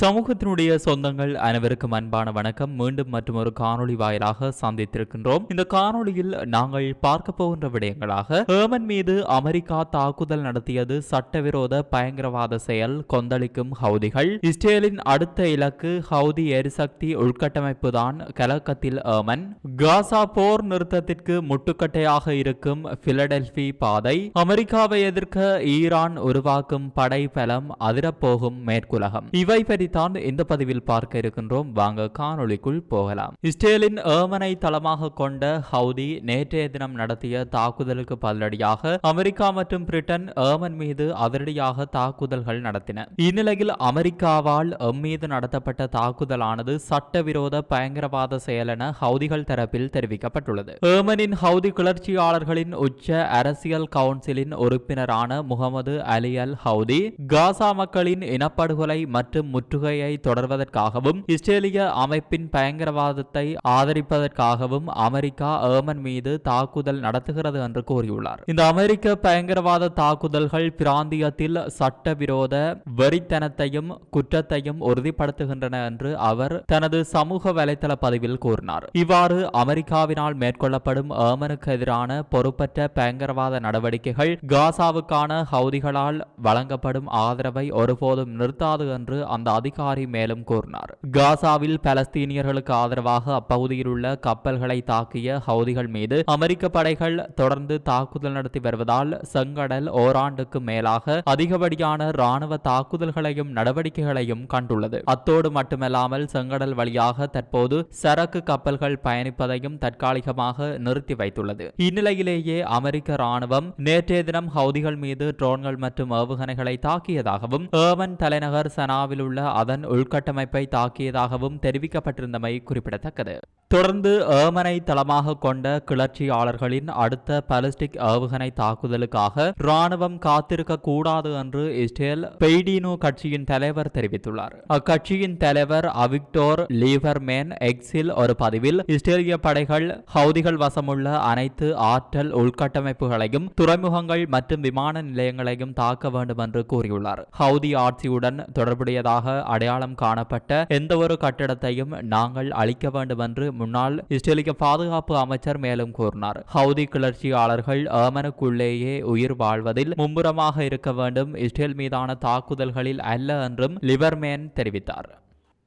சமூகத்தினுடைய சொந்தங்கள் அனைவருக்கும் அன்பான வணக்கம். மீண்டும் மற்றும் ஒரு காணொளி வாயிலாக சந்தித்திருக்கின்றோம். இந்த காணொளியில் நாங்கள் பார்க்க போகின்ற விடயங்களாக ஹேமன் மீது அமெரிக்கா தாக்குதல் நடத்தியது சட்டவிரோத பயங்கரவாத செயல் கொந்தளிக்கும் ஹவுதிகள். இஸ்ரேலின் அடுத்த இலக்கு ஹவுதி எரிசக்தி உள்கட்டமைப்பு தான் கலக்கத்தில் ஏமன் காசா போர் நிறுத்தத்திற்கு முட்டுக்கட்டையாக இருக்கும் பிலடெல்பி பாதை அமெரிக்காவை எதிர்க்க ஈரான் உருவாக்கும் படை பலம் அதிரப்போகும் மேற்குலகம். இவை பற்றித்தான் இந்த பதிவில் பார்க்க இருக்கின்றோம். வாங்க காணொளிக்குள் போகலாம். இஸ்ரேலின் ஏமனை தளமாக கொண்ட ஹவுதி நேற்றைய தினம் நடத்திய தாக்குதலுக்கு பதிலடியாக அமெரிக்கா மற்றும் பிரிட்டன் ஏமன் மீது அதிரடியாக தாக்குதல்கள் நடத்தின. இந்நிலையில் அமெரிக்காவால் எம் மீது நடத்தப்பட்ட தாக்குதலானது சட்டவிரோத பயங்கரவாத செயல் என ஹவுதிகள் தரப்பில் தெரிவிக்கப்பட்டுள்ளது. ஏமனின் ஹவுதி கிளர்ச்சியாளர்களின் உச்ச அரசியல் கவுன்சிலின் உறுப்பினரான முகமது அலி அல் ஹவுதி காசா மக்களின் இனப்படுகொலை மற்றும் முற்றுகையை தொடர்வதற்காகவும் இஸ்ரேலிய அமைப்பின் பயங்கரவாதத்தை ஆதரிப்பதற்காகவும் அமெரிக்கா ஏமன் மீது தாக்குதல் நடத்துகிறது என்று கூறியுள்ளார். இந்த அமெரிக்க பயங்கரவாத தாக்குதல்கள் பிராந்தியத்தில் சட்டவிரோத வெறித்தனத்தையும் குற்றத்தையும் உறுதிப்படுத்துகின்றன என்று அவர் தனது சமூக வலைதள பதிவில் கூறினார். இவ்வாறு அமெரிக்காவினால் மேற்கொள்ளப்படும் ஏமனுக்கு எதிரான பொறுப்பற்ற பயங்கரவாத நடவடிக்கைகள் காசாவுக்கான ஹவுதிகளால் வழங்கப்படும் ஆதரவை ஒருபோதும் நிறுத்தாது என்று அந்த அதிகாரி மேலும் கூறினார். காசாவில் பலஸ்தீனியர்களுக்கு ஆதரவாக அப்பகுதியில் உள்ள கப்பல்களை தாக்கிய ஹவுதிகள் மீது அமெரிக்க படைகள் தொடர்ந்து தாக்குதல் நடத்தி வருவதால் செங்கடல் ஓராண்டுக்கு மேலாக அதிகப்படியான ராணுவ தாக்குதல்களையும் நடவடிக்கைகளையும் கண்டுள்ளது. அத்தோடு மட்டுமல்லாமல் செங்கடல் வழியாக தற்போது சரக்கு கப்பல்கள் பயணிப்பதையும் தற்காலிகமாக நிறுத்தி வைத்துள்ளது. இந்நிலையிலேயே அமெரிக்க ராணுவம் நேற்றைய தினம் ஹவுதிகள் மீது ட்ரோன்கள் மற்றும் ஏவுகணைகளை தாக்கியதாகவும் ஏமன் தலைநகர் சனாவில் உள்ள அதன் உள்கட்டமைப்பை தாக்கியதாகவும் தெரிவிக்கப்பட்டிருந்தமை குறிப்பிடத்தக்கது. தொடர்ந்து ஏமனை தளமாக கொண்ட கிளர்ச்சியாளர்களின் அடுத்த பாலிஸ்டிக் ஏவுகணை தாக்குதலுக்காக ராணுவம் காத்திருக்க கூடாது என்று இஸ்ரேல் பெய்டினோ கட்சியின் தலைவர் தெரிவித்துள்ளார். அக்கட்சியின் தலைவர் அவிக்டோர் லீவர்மேன் எக்ஸில் ஒரு பதிவில் இஸ்ரேலிய படைகள் ஹவுதிகள் வசமுள்ள அனைத்து ஆற்றல் உள்கட்டமைப்புகளையும் துறைமுகங்கள் மற்றும் விமான நிலையங்களையும் தாக்க வேண்டும் என்று கூறியுள்ளார். ஹவுதி ஆட்சியுடன் தொடர்புடையதாக அடையாளம் காணப்பட்ட எந்தவொரு கட்டிடத்தையும் நாங்கள் அளிக்க வேண்டும் என்று முன்னாள் இஸ்ரேலிய பாதுகாப்பு அமைச்சர் மேலும் கூறினார். ஹவுதி கிளர்ச்சியாளர்கள் ஏமனுக்குள்ளேயே உயிர் வாழ்வதில் மும்முரமாக இருக்க வேண்டும். இஸ்ரேல் மீதான தாக்குதல்களில் அல்ல என்றும் லிவர்மேன் தெரிவித்தார்.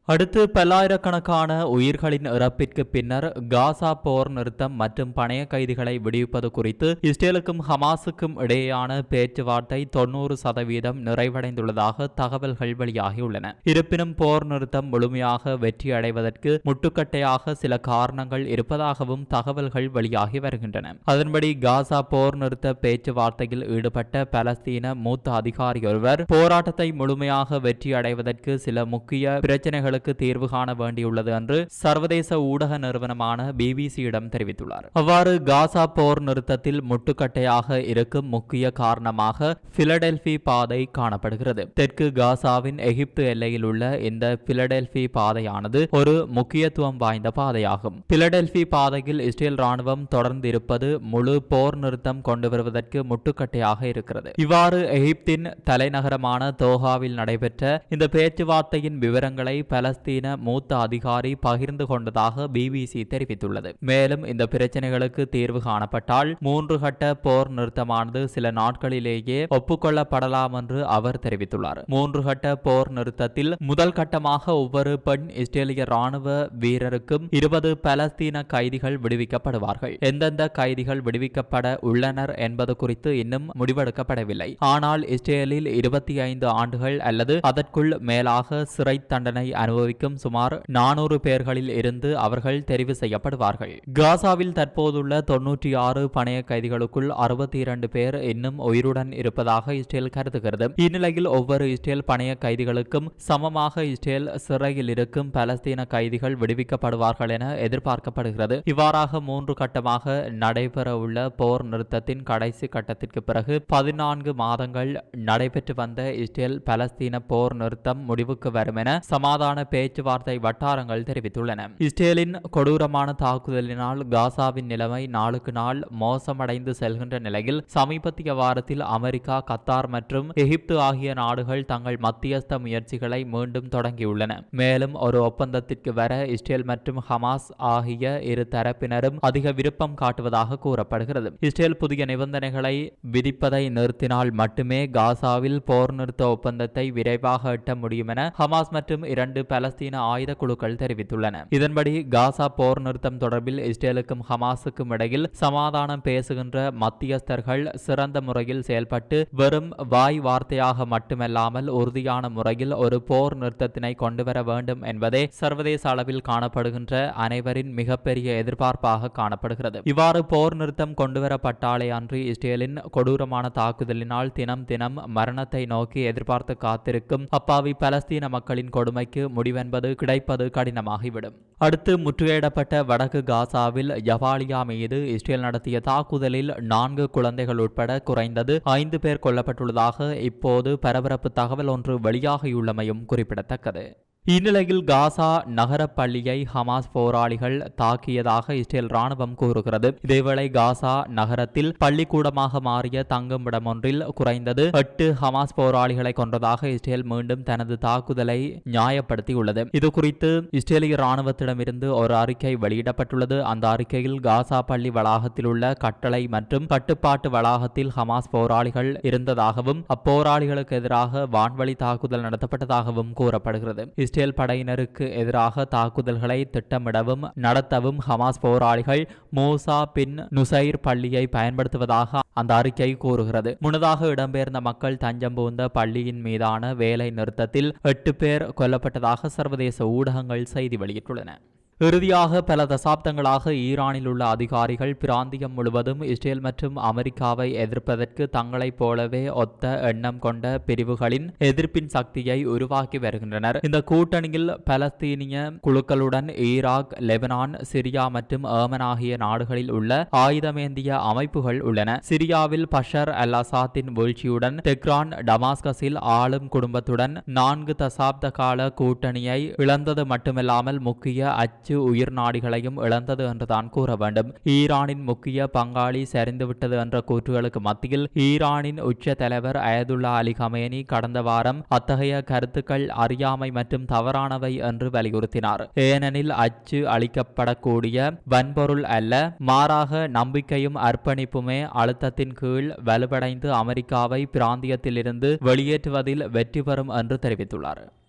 அடுத்து பல்லாயிரக்கணக்கான உயிர்களின் இறப்பிற்கு பின்னர் காசா போர் நிறுத்தம் மற்றும் பணைய கைதிகளை விடுவிப்பது குறித்து இஸ்ரேலுக்கும் ஹமாஸுக்கும் இடையேயான பேச்சுவார்த்தை தொன்னூறு சதவீதம் நிறைவடைந்துள்ளதாக தகவல்கள் வெளியாகியுள்ளன. இருப்பினும் போர் நிறுத்தம் முழுமையாக வெற்றி அடைவதற்கு முட்டுக்கட்டையாக சில காரணங்கள் இருப்பதாகவும் தகவல்கள் வெளியாகி வருகின்றன. அதன்படி காசா போர் நிறுத்த பேச்சுவார்த்தையில் ஈடுபட்ட பலஸ்தீன மூத்த அதிகாரி ஒருவர் போராட்டத்தை முழுமையாக வெற்றி அடைவதற்கு சில முக்கிய பிரச்சனைகள் பிரச்சனைகளுக்கு தேர்வு காண வேண்டியுள்ளது என்று சர்வதேச ஊடக நிறுவனமான பிபிசியிடம் தெரிவித்துள்ளார். அவ்வாறு காசா போர் நிறுத்தத்தில் முட்டுக்கட்டையாக இருக்கும் முக்கிய காரணமாக பிலடெல்பி பாதை காணப்படுகிறது. தெற்கு காசாவின் எகிப்து எல்லையில் உள்ள இந்த பிலடெல்பி பாதையானது ஒரு முக்கியத்துவம் வாய்ந்த பாதையாகும். பிலடெல்பி பாதையில் இஸ்ரேல் ராணுவம் தொடர்ந்து இருப்பது முழு போர் நிறுத்தம் கொண்டு வருவதற்கு முட்டுக்கட்டையாக இருக்கிறது. இவ்வாறு எகிப்தின் தலைநகரமான தோஹாவில் நடைபெற்ற இந்த பேச்சுவார்த்தையின் விவரங்களை பல பலஸ்தீன மூத்த அதிகாரி பகிர்ந்து கொண்டதாக பிபிசி தெரிவித்துள்ளது. மேலும் இந்த பிரச்சனைகளுக்கு தீர்வு காணப்பட்டால் மூன்று கட்ட போர் நிறுத்தமானது சில நாட்களிலேயே ஒப்புக்கொள்ளப்படலாம் என்று அவர் தெரிவித்துள்ளார். மூன்று கட்ட போர் நிறுத்தத்தில் முதல் கட்டமாக ஒவ்வொரு பெண் இஸ்ரேலிய ராணுவ வீரருக்கும் இருபது பலஸ்தீன கைதிகள் விடுவிக்கப்படுவார்கள். எந்தெந்த கைதிகள் விடுவிக்கப்பட உள்ளனர் என்பது குறித்து இன்னும் முடிவெடுக்கப்படவில்லை. ஆனால் இஸ்ரேலில் இருபத்தி ஐந்து ஆண்டுகள் அல்லது அதற்குள் மேலாக சிறை தண்டனை அனுபவ அனுபவிக்கும் சுமார் நானூறு பேர்களில் இருந்து அவர்கள் தெரிவு செய்யப்படுவார்கள். காசாவில் தற்போதுள்ள தொன்னூற்றி ஆறு பணைய கைதிகளுக்குள் அறுபத்தி இரண்டு பேர் இன்னும் உயிருடன் இருப்பதாக இஸ்ரேல் கருதுகிறது. இந்நிலையில் ஒவ்வொரு இஸ்ரேல் பணைய கைதிகளுக்கும் சமமாக இஸ்ரேல் சிறையில் இருக்கும் பலஸ்தீன கைதிகள் விடுவிக்கப்படுவார்கள் என எதிர்பார்க்கப்படுகிறது. இவ்வாறாக மூன்று கட்டமாக நடைபெறவுள்ள போர் நிறுத்தத்தின் கடைசி கட்டத்திற்கு பிறகு பதினான்கு மாதங்கள் நடைபெற்று வந்த இஸ்ரேல் பலஸ்தீன போர் நிறுத்தம் முடிவுக்கு வரும் என சமாதான பேச்சுவார்த்தை வட்டாரங்கள் தெரிவித்துள்ளன. இஸ்ரேலின் கொடூரமான தாக்குதலினால் காசாவின் நிலைமை நாளுக்கு நாள் மோசமடைந்து செல்கின்ற நிலையில் சமீபத்திய வாரத்தில் அமெரிக்கா கத்தார் மற்றும் எகிப்து ஆகிய நாடுகள் தங்கள் மத்தியஸ்த முயற்சிகளை மீண்டும் தொடங்கியுள்ளன. மேலும் ஒரு ஒப்பந்தத்திற்கு வர இஸ்ரேல் மற்றும் ஹமாஸ் ஆகிய இரு தரப்பினரும் அதிக விருப்பம் காட்டுவதாக கூறப்படுகிறது. இஸ்ரேல் புதிய நிபந்தனைகளை விதிப்பதை நிறுத்தினால் மட்டுமே காசாவில் போர் நிறுத்த ஒப்பந்தத்தை விரைவாக எட்ட முடியும் என ஹமாஸ் மற்றும் இரண்டு பலஸ்தீன ஆயுத குழுக்கள் தெரிவித்துள்ளன. இதன்படி காசா போர் நிறுத்தம் தொடர்பில் இஸ்ரேலுக்கும் ஹமாஸுக்கும் இடையில் சமாதானம் பேசுகின்ற மத்தியஸ்தர்கள் சிறந்த முறையில் செயல்பட்டு வெறும் வாய் வார்த்தையாக மட்டுமல்லாமல் உறுதியான முறையில் ஒரு போர் நிறுத்தத்தினை கொண்டுவர வேண்டும் என்பதே சர்வதேச அளவில் காணப்படுகின்ற அனைவரின் மிகப்பெரிய எதிர்பார்ப்பாக காணப்படுகிறது. இவ்வாறு போர் நிறுத்தம் கொண்டுவரப்பட்டாலே அன்றி இஸ்ரேலின் கொடூரமான தாக்குதலினால் தினம் தினம் மரணத்தை நோக்கி எதிர்பார்த்து காத்திருக்கும் அப்பாவி பலஸ்தீன மக்களின் கொடுமைக்கு முடிவென்பது கிடைப்பது கடினமாகிவிடும். அடுத்து முற்றுகையிடப்பட்ட வடக்கு காசாவில் ஜவாலியா மீது இஸ்ரேல் நடத்திய தாக்குதலில் நான்கு குழந்தைகள் உட்பட குறைந்தது ஐந்து பேர் கொல்லப்பட்டுள்ளதாக இப்போது பரபரப்பு தகவல் ஒன்று வெளியாகியுள்ளமையும் குறிப்பிடத்தக்கது. இந்நிலையில் காசா நகர பள்ளியை ஹமாஸ் போராளிகள் தாக்கியதாக இஸ்ரேல் ராணுவம் கூறுகிறது. இதேவேளை காசா நகரத்தில் பள்ளிக்கூடமாக மாறிய தங்குமிடம் ஒன்றில் குறைந்தது எட்டு ஹமாஸ் போராளிகளை கொன்றதாக இஸ்ரேல் மீண்டும் தனது தாக்குதலை நியாயப்படுத்தியுள்ளது. இது குறித்து இஸ்ரேலிய ராணுவத்திடமிருந்து ஒரு அறிக்கை வெளியிடப்பட்டுள்ளது. அந்த அறிக்கையில் காசா பள்ளி வளாகத்தில் உள்ள கட்டளை மற்றும் கட்டுப்பாட்டு வளாகத்தில் ஹமாஸ் போராளிகள் இருந்ததாகவும் அப்போராளிகளுக்கு எதிராக வான்வழி தாக்குதல் நடத்தப்பட்டதாகவும் கூறப்படுகிறது. இஸ்ரேல் படையினருக்கு எதிராக தாக்குதல்களை திட்டமிடவும் நடத்தவும் ஹமாஸ் போராளிகள் மோசா பின் நுசைர் பள்ளியை பயன்படுத்துவதாக அந்த அறிக்கை கூறுகிறது. முன்னதாக இடம்பெயர்ந்த மக்கள் தஞ்சம் புகுந்த பள்ளியின் மீதான வேலை நிறுத்தத்தில் எட்டு பேர் கொல்லப்பட்டதாக சர்வதேச ஊடகங்கள் செய்தி வெளியிட்டுள்ளன. இறுதியாக பல தசாப்தங்களாக ஈரானில் உள்ள அதிகாரிகள் பிராந்தியம் முழுவதும் இஸ்ரேல் மற்றும் அமெரிக்காவை எதிர்ப்பதற்கு தங்களைப் போலவே ஒத்த எண்ணம் கொண்ட பிரிவுகளின் எதிர்ப்பின் சக்தியை உருவாக்கி வருகின்றனர். இந்த கூட்டணியில் பலஸ்தீனிய குழுக்களுடன் ஈராக் லெபனான் சிரியா மற்றும் ஏமன் ஆகிய நாடுகளில் உள்ள ஆயுதமேந்திய அமைப்புகள் உள்ளன. சிரியாவில் பஷர் அல் அசாத்தின் வீழ்ச்சியுடன் தெக்ரான் டமாஸ்கஸில் ஆளும் குடும்பத்துடன் நான்கு தசாப்த கால கூட்டணியை இழந்தது மட்டுமில்லாமல் முக்கிய அச்சு அச்சு உயிர் நாடிகளையும் இழந்தது என்றுதான் கூற வேண்டும். ஈரானின் முக்கிய பங்காளி சரிந்துவிட்டது என்ற கூற்றுகளுக்கு மத்தியில் ஈரானின் உச்ச தலைவர் அயதுல்லா அலி கமேனி கடந்த வாரம் அத்தகைய கருத்துக்கள் அறியாமை மற்றும் தவறானவை என்று வலியுறுத்தினார். ஏனெனில் அச்சு அளிக்கப்படக்கூடிய வன்பொருள் அல்ல மாறாக நம்பிக்கையும் அர்ப்பணிப்புமே அழுத்தத்தின் கீழ் வலுவடைந்து அமெரிக்காவை பிராந்தியத்திலிருந்து வெளியேற்றுவதில் வெற்றி பெறும் என்று தெரிவித்துள்ளார்.